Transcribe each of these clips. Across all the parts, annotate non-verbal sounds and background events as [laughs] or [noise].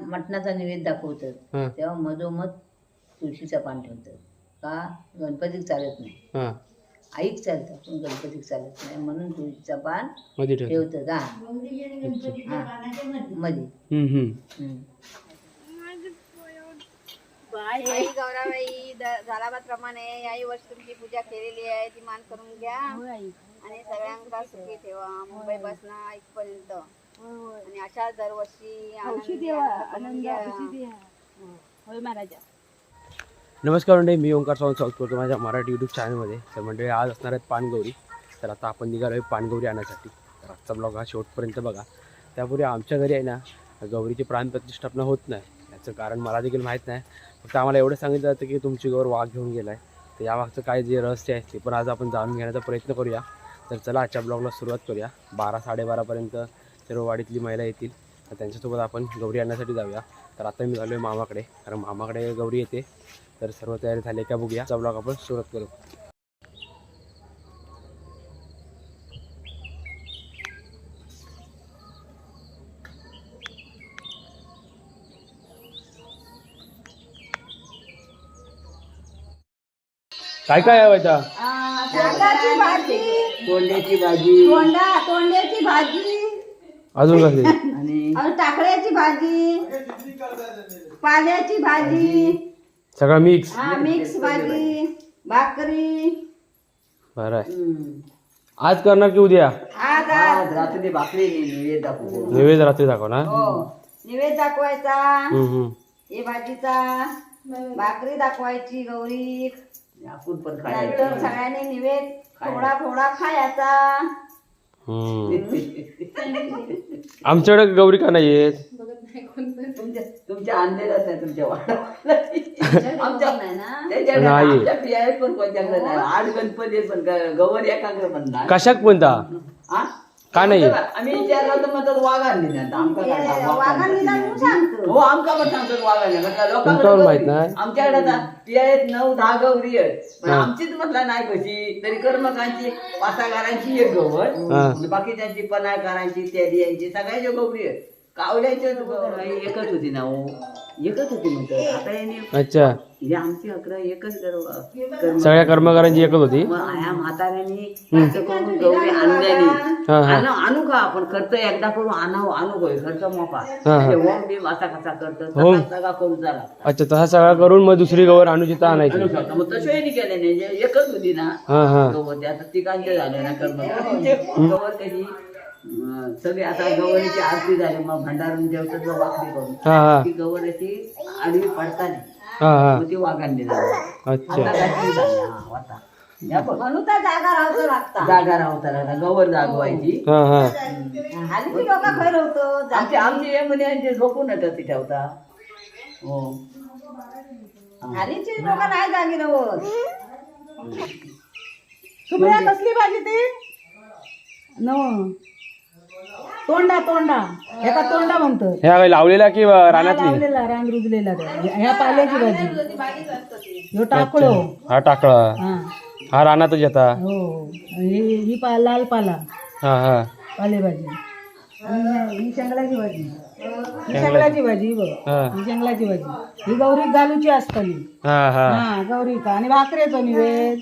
मटणाचा नैवेद्य दाखवतात. हां. तेव्हा मधोमध तुळशीचं पान ठेवतात. का? गणपतीक चालत नाही. हां. आईक चालतं पण गणपतीक चालत नाही. म्हणून तुळशीचं पानमध्ये ठेव ठेवतात. हा. हा. मध्ये. हम्म, हम्म. हम्म. आई गौराबाई झालाबाप्रमाणे याही वर्षी तुमची पूजा केलेली आहे ती मान करून घ्या. आणि सगळ्यांना सुखी ठेवा. मुंबई पासून इथपर्यंत आणि अशा दरवर्षी आनंद. होय महाराजा. नमस्कार मंडळी मी ओंकार सावंत करतो माझ्या मराठी यूट्यूब चॅनलमध्ये तर मंडळी आज असणार आहेत पानगौरी. तर आता आपण निघालो आहे पानगौरी आणण्यासाठी तर आजचा ब्लॉग हा शेवटपर्यंत बघा. त्यापूर्वी आमच्या घरी आहे ना गौरीची प्राणप्रतिष्ठापना होत नाही. याचं कारण मला देखील माहीत नाही. फक्त आम्हाला एवढं सांगितलं जातं की तुमची गौर वाघ घेऊन गेला आहे तर या मागचं काय जे रहस्य आहे ते पण आज आपण जाणून घेण्याचा प्रयत्न करूया. तर चला आजच्या ब्लॉगला सुरुवात करूया. बारा साडेबारापर्यंत सर्व वाडीतली महिला येतील तर त्यांच्यासोबत आपण गौरी आणण्यासाठी जाऊया. तर आता मी झालो आहे मामाकडे कारण मामाकडे गौरी येते. तर सर्व तयारी झाली का बघूया. चा ब्लॉग आपण सुरुवात करू. काय काय आहे आता तांदळाची भाजी. कोंड्याची भाजी. तोंडा तोंड्याची भाजी. अजून कसली आणि टाकळ्याची भाजी पाल्याची भाजी सगळं मिक्स हा मिक्स भाजी भाकरी. बरं आहे. हम्म. आज करणार की उद्या? आज आज. आज रात्री भाकरी नैवेद्य दाखवू. नैवेद्य रात्री दाखव ना? हो निवेद दाखवायचा. हम्म, हम्म. हे भाजीचा. भाकरी दाखवायची गौरी. आपण पण नंतर खायचं सगळ्यांनी निवेद थोडा थोडा खायचा. आमच्याकडे गौरी का नाही येत? तुमच्या तुमच्या तुमच्या वाड्याला. आमच्या नाही ना? त्याच्याकडे नाही. आमच्या पियात पण कोणत्याकडे नाही. आठ गणपती आहेत पण ग- गवर एकाकडे पण नाही. कशाक कोणता हा? का नाही? आम्ही विचारलं तर म्हणतात वाघांनी नाही आमका काय सांगू, वाघांनी वाघांनी. म्हणून सांगतो हो आमका पण सांगतात म्हटलं तुमच्यावर माहीत. नाही? आमच्याकडे आता पिया आहेत नऊ दहा गौरी आहेत पण हा. आमचीच म्हटलं नाही कशी तरी कर्मकांची पासागारांची एक गौर हा. बाकीच्यांची पनाकारांची इत्यादी यांची सगळ्याच्या गौरी आहेत कावल्याच्या एकच होती ना हो. एकच होती म्हणतात आता यांनी अच्छा. हे आमची अकरा एकच गर्व- सगळ्या कर्मकारांची एकच होती? मग ह्या म्हाताऱ्यांनी असं करून गौरी आणल्यानी हा हा. आणू आणू का आपण? खर्च एकदा करू आणू आणू होय. खर्च मोका हा. बिम असा कसा करतो? होम. सगळा करून झाला. अच्छा तसा सगळा करून मग दुसरी गवर आणू जिथं आणायची. शकतो. मग तसंही केले नाही जे एकच होती ना. हा हा. गवत. आता तिकांचे झाले ना कर्म. गवत कशी? अं, सगळे आता गवरीची आरती झाली मग भंडारून जेवतात मग वाकडी करून. हा हा. ती गवर अशी आडवी पडताना हा हा. मग ती वाघांनी झाली अच्छा. आता रात्री झाली. हा वाता या बघ. म्हणून तर जागा राहतो लागता जागा राहता राहता गवर जागवायची. हा हा. हल्ली लोक खैर होतो. आमचे आमचे हे म्हणे झोपून येतात ते ठेवता. हो. हल्लीची लोक नाही जागी राहत सुप्रिया कसली भाजी ती? न तोंडा तोंडा. ह्याका तोंडा म्हणतो ह्या लावलेला की रानातली? लावलेला रांग रुजलेला. ह्या पाल्याची भाजी. ह्यो टाकलो हा. टाकळा. हा. हा रानातच येता? हो. ही ही पा लाल पाला. हा हा. पालेभाजी. आणि ही शेंगलाची भाजी. ही शेंगलाची भाजी ही बघ. हा. ही शेंगलाची भाजी. ही गौरी घालूची असतली हा हा. हा गौरी का. आणि भाकरेचो निवेद.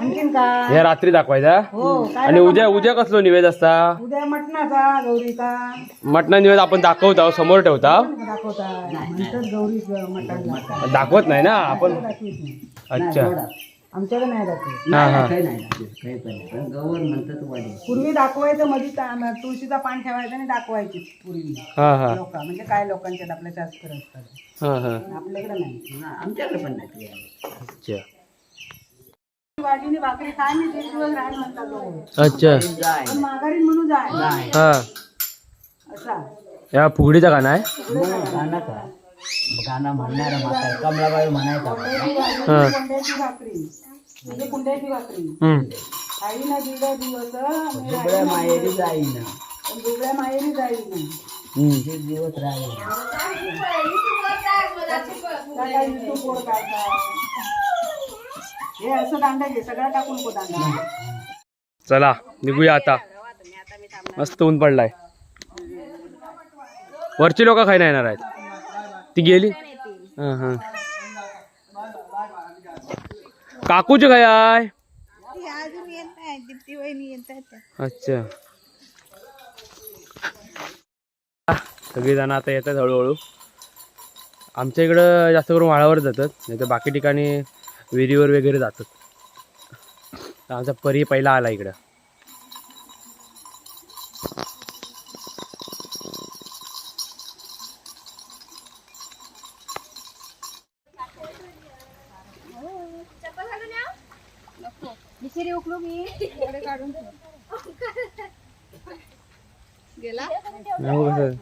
आणखीन काय? हे रात्री दाखवायचा हो? काय आणि उद्या उद्या कसलो निवेद असता? उद्या मटणाचा गौरी का मटणा निवेद आपण दाखवता समोर ठेवता? दाखवता. म्हणतात गौरी मटण दाखवत. नाही ना आपण अच्छा. आमच्याकडे नाही दाखवत. हा हा. काही नाही काही पण नाही. पण गवर म्हणतात वाढी पूर्वी दाखवायचं मध्ये ता- तुळशीचा पान ठेवायचं आणि दाखवायची पूर्वी. हा हा. लोक म्हणजे काय लोकांच्यात आपल्या शास्त्र असतात. हा हा. आपल्याकडे नाही. आमच्याकडे पण नाही. अच्छा. भाजीने भाकरी खाय मी तीन दिवस राहील म्हणतात लोक. अच्छा. जाय पण माघारी म्हणून जाय हा. असा. या फुगडीचा गाणं आहे? मग गाणं का? गाणं म्हणणारा कमलाबाई म्हणायचा हा. कुंड्याची भाकरी. म्हणजे कुंड्याची भाकरी. हम्म. आई ना दिवस दुबळ्या माहेरी जाईना. पण दुसऱ्या माहेरी जाईल नाही हम्म. ते दिवस राहील. काय काय YouTube वर काय काय हे असं दांडा घे टाकून नको दांडा. चला निघूया आता. मस्त ऊन पडलाय. वरची लोक खायला येणार आहेत. ती गेली? हा हा. काकूचे काय आहे अच्छा. सगळेजण आता येतात हळूहळू. आमच्या इकडं जास्त करून वाळावर जातात नाही तर बाकी ठिकाणी विहिरीवर वगैरे जातात. आमचा परी पहिला आला इकडं मिशिरी उकलू मी काढून गेला हो कसं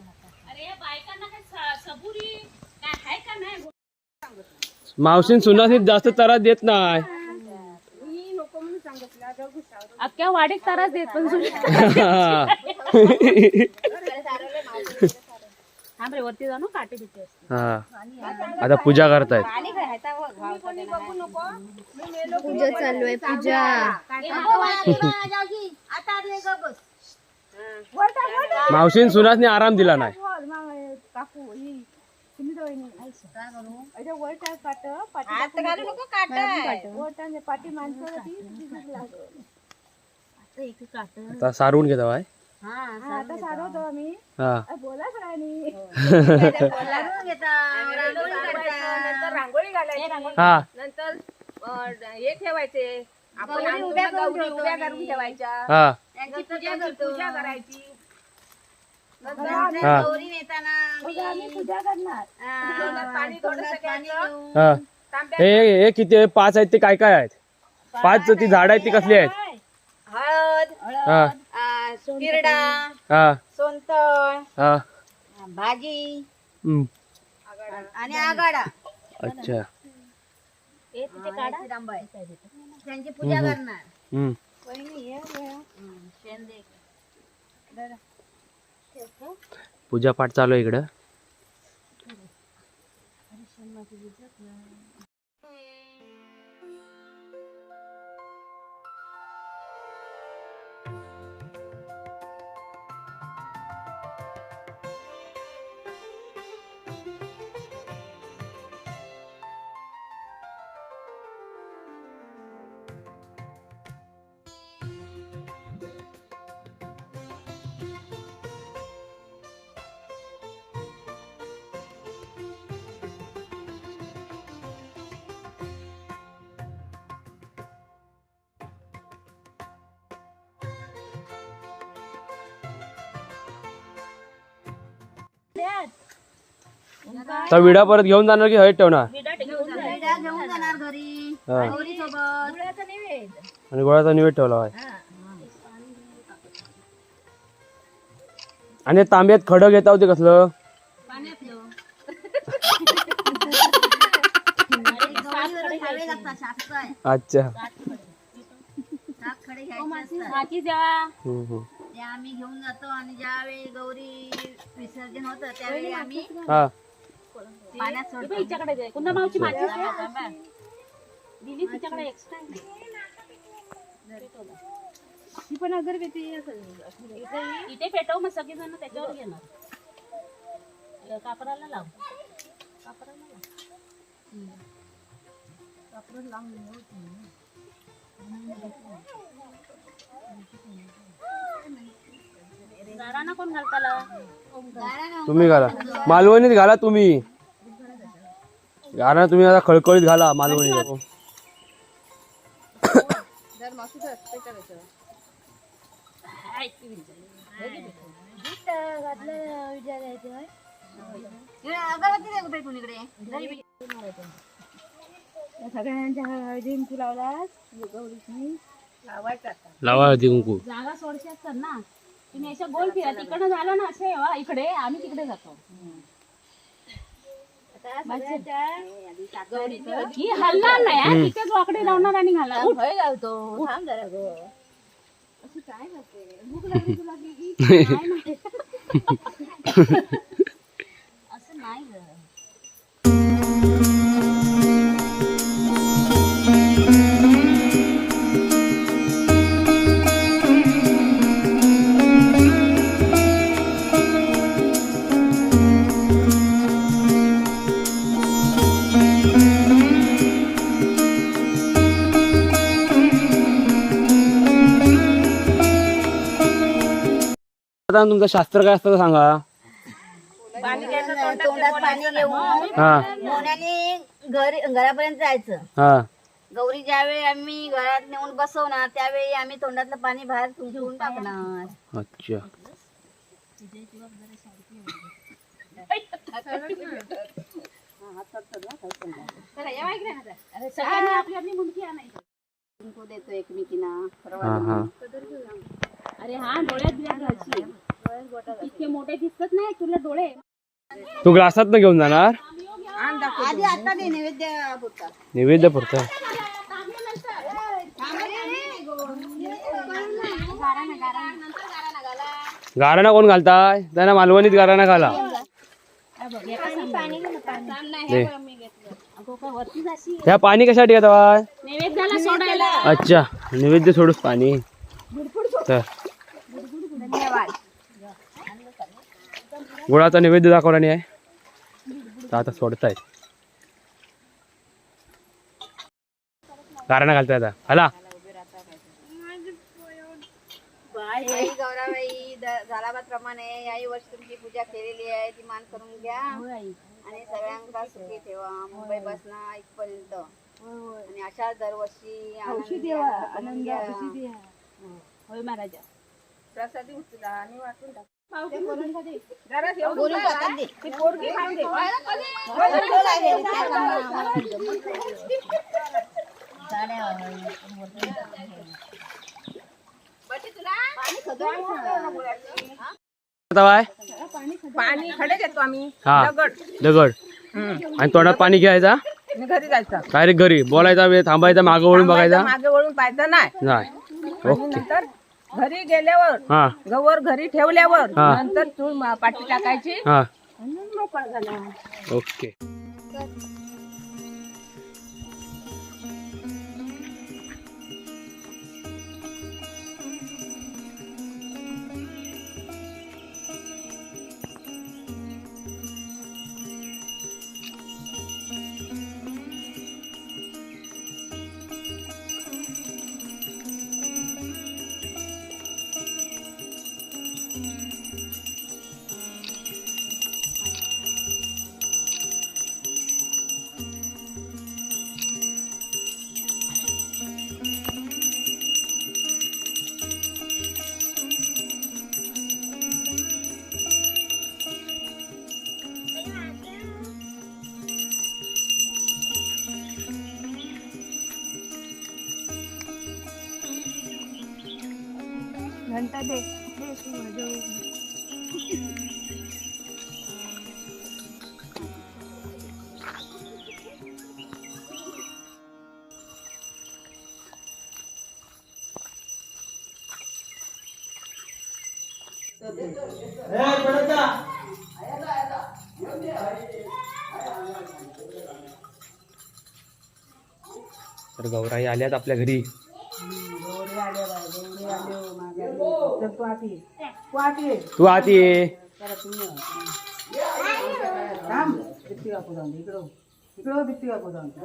मावशीन सुनासीत जास्त त्रास देत नाही. अख्ख्या वाडीत त्रास देत पण हा. आता पूजा करतायत. पूजा चालू आहे पूजा. मावशीन सुनासने आराम दिला नाही. आता सारवून घेता. बाय हा. [laughs] रांगोळी घालायची हा नंतर हे ठेवायचे. आपण उभ्या करून ठेवायच्या. हा. त्यांची पूजा करायची हा. गौरी नेताना पाणी थोडस घ्यायचं हा. हे हे किती आहे? पाच आहेत ते काय काय आहेत? पाच ती झाड आहेत ती कसली आहेत? हळद हा. आ, किरडा हा. सोनतळ हा. भाजी हम्म. आणि आगाडा. अच्छा. त्यांची पूजा करणार. हम्म. शेंदे. पूजा पाठ चालू आहे इकडं. तर विडा परत घेऊन जाणार की हळद ठेवणार? विडा घेऊन जाणार घरी. हा. गौरी सोबत आणि गोळ्याचा निवेद ठेवला आहे आणि तांब्यात खडं घेता होते कसलं? गौरीवर घ्यावे लागतात शास्त्र आहे अच्छा. सात खडे घ्यायचे असतात. बाकी जेव्हा हम्म, हम्म. ते आम्ही घेऊन जातो आणि ज्यावेळी गौरी विसर्जन होतं त्यावेळी आम्ही हा. पाण्यात हिच्याकडे कुंदा मावची माझी दिली तिच्याकडे एक्स्ट्रा ही पण अगरबत्ती इथे पेटव मग सगळे जण त्याच्यावर घेणार कापराला लाव. कापराला लाव. झाडांना कोण घालताला? तुम्ही घाला. मालवणीत घाला तुम्ही. घाला तुम्ही आता खळखळीत घाला मालवणी नको. अगरबत्ती दे कुठे कुणीकडे सगळ्यांच्या हळदी कुंकू लावलास? गौरीशी लावा हळदी कुंकू जागा सोडशी असतात ना. तुम्ही अशा गोल फिरा. तिकडनं झालं ना असे वा इकडे आम्ही तिकडे जातो. ही हलणार नाही हा. तिथेच वाकडे लावणार आणि घालणार. उठ. लावतो थांब जरा गं. असं [laughs] [laughs] नाही गं. आता तुमचं शास्त्र काय असतं ते सांगा. तोंडात पाणी घेऊन हा. मोन्याने घरी घरापर्यंत जायचं. हा. गौरी ज्यावेळी आम्ही घरात नेऊन बसवणार त्यावेळी आम्ही तोंडातलं पाणी बाहेर तुमच्याकडून टाकणार. अच्छा. सगळ्यांनी आपली आपली मुंडकी आणायची. कुंकू देतो एकमेकींना. हा हा. अरे हा डोळ्यात इतके मोठे दिसत नाही तुला डोळे. तू ग्लासात न घेऊन जाणार? आधी आता दे नैवेद्य पुरता. नैवेद्य पुरतं. गाराणा कोण घालताय? त्यांना मालवणीत गाराणा घाला. ह्या पाणी कशासाठी घेता अच्छा नैवेद्य सोडूस पाणी. तर. गुळाचा नैवेद्य दाखवला नाही आहे. तर आता सोडतायत. गाराणा घालताय आता. हला. आई गौराबाई झालाबाप्रमाणे याही वर्षी तुमची पूजा केलेली आहे. ती मान करून घ्या. आणि सगळ्यांना सुखी ठेवा. मुंबई पासून इथपर्यंत आणि अशा दरवर्षी आनंदी आनंद घ्या. होय महाराजा. प्रसादी उचला आणि वाटून टाक? दे. पाणी खडे घेतो आम्ही. हा दगड. दगड. आणि तोंडात पाणी घ्यायचा? आणि घरी जायचं. डायरेक्ट घरी? बोलायचा वेळ थांबायचा मागं वळून बघायचा? मागे वळून पाहायचं नाही. नाही. आणि ओके. नंतर घरी गेल्यावर हा. गवर घरी ठेवल्यावर हा. नंतर तू म- पाठी टाकायची. हा. आणि घंटा दे तर गौराई आल्यात आपल्या घरी. आले. तर तू आत ये. तू आत ये. तू आत ये जरा तुम्ही आत. थांब भित्ती कापू जाऊन दे. इकडं हो. इकडं हो, भित्ती कापू जाऊन दे.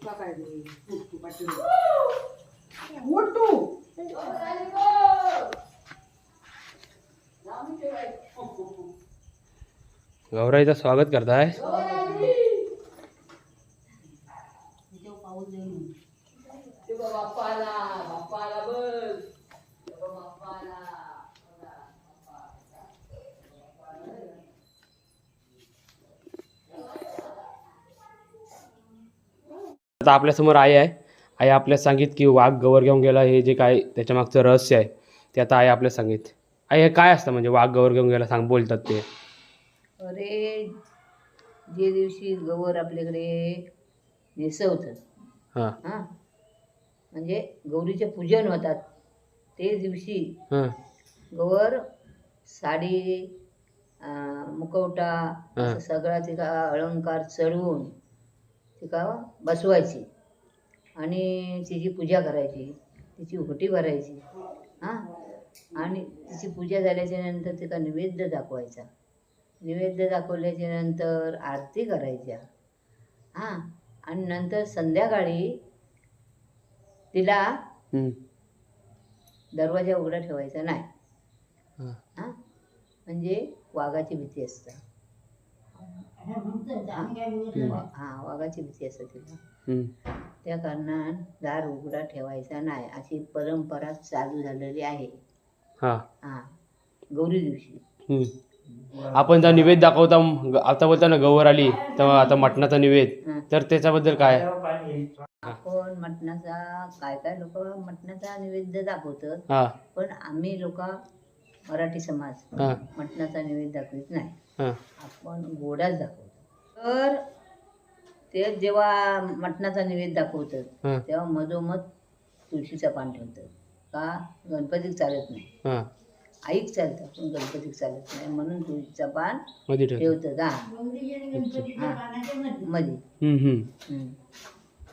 तुला काय दे? उठ पाठीवर. उठ गौराईचं स्वागत करताय आता आपल्यासमोर आई आहे. आई आपल्याला सांगित की वाघ गवर घेऊन गेला हे जे काय त्याच्या मागचं रहस्य आहे ते आता आई आपल्याला सांगित. आई हे काय असतं म्हणजे वाघ गवर घेऊन गेला सांग बोलतात ते. अरे जे दिवशी गवर आपल्याकडे नेसवतं हां. हां म्हणजे गौरीचे पूजन होतात ते दिवशी हां. गवर साडी अं, मुखवटा असं सगळा तिला अलंकार चढवून तिका बसवायची. आणि तिची पूजा करायची. तिची ओटी भरायची. हां? आणि तिची पूजा झाल्याच्यानंतर तिका नैवेद्य दाखवायचा. नैवेद्य दाखवल्याच्या नंतर आरती करायच्या. हां? आणि नंतर संध्याकाळी तिला. दरवाजा उघडा ठेवायचा नाही. हां. हां? म्हणजे वाघाची भीती असते. हां वाघाची भीती असते तिला हम्म. त्या कारणान दार उघडा ठेवायचा नाही. अशी परंपरा चालू झालेली आहे. हा. हां. गौरी दिवशी. आपण जर निवेद दाखवता आता बोलता ना गवर आली तेव्हा आता मटणाचा निवेद. तर त्याच्याबद्दल काय? आपण मटणाचा काय काय लोक मटणाचा नैवेद्य दाखवतात. पण आम्ही लोक मराठी समाज मटणाचा नैवेद्य दाखवित नाही. आपण गोडाच दाखवतो. तर ते जेव्हा मटणाचा नैवेद्य दाखवतात हा. तेव्हा मधोमध तुळशीचं पान ठेवतात. का? गणपतीक चालत नाही. हा. आईक चालतं पण गणपतीक चालत नाही. म्हणून तुळशीचं पानमध्ये ठेव ठेवतात. हा. हा. मध्ये. हम्म, हम्म. हम्म.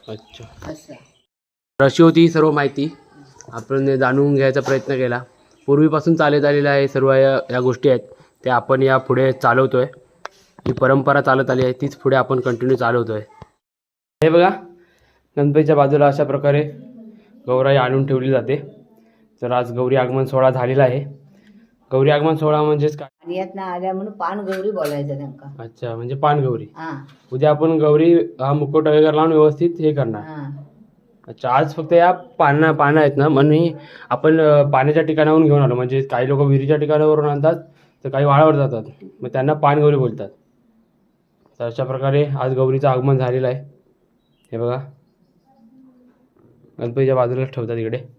अच्छा. असं. अशी होती ही सर्व माहिती. आपण जाणून घ्यायचा प्रयत्न केला. पूर्वीपासून चालत आलेल्या आहे सर्व या या गोष्टी आहेत. त्या आपण या पुढे चालवतोय. ही परंपरा चालत आली आहे तीच पुढे आपण कंटिन्यू चालवतोय. हे बघा गणपतीच्या बाजूला अशा प्रकारे गौराई आणून ठेवली जाते. तर आज गौरी आगमन सोहळा झालेला आहे. गौरी आगमन सोहळा म्हणजेच काय? आणि आल्या म्हणून पान गौरी बोलायचं त्यांका अच्छा म्हणजे पानगौरी हा. उद्या आपण गौरी हा मुकुट वगैरे लावून व्यवस्थित हे करणार. हा. अच्छा आज फक्त या पानं पानं आहेत ना म्हणून आपण अं, पाण्याच्या ठिकाणावरून घेऊन आलो. म्हणजे काही लोक विहिरीच्या ठिकाणावरून आणतात तर काही वाळावर जातात. मग त्यांना पानगौरी बोलतात. तर अशा प्रकारे आज गौरीचं आगमन झालेलं आहे. हे बघा. गणपतीच्या बाजूलाच ठेवतात इकडे.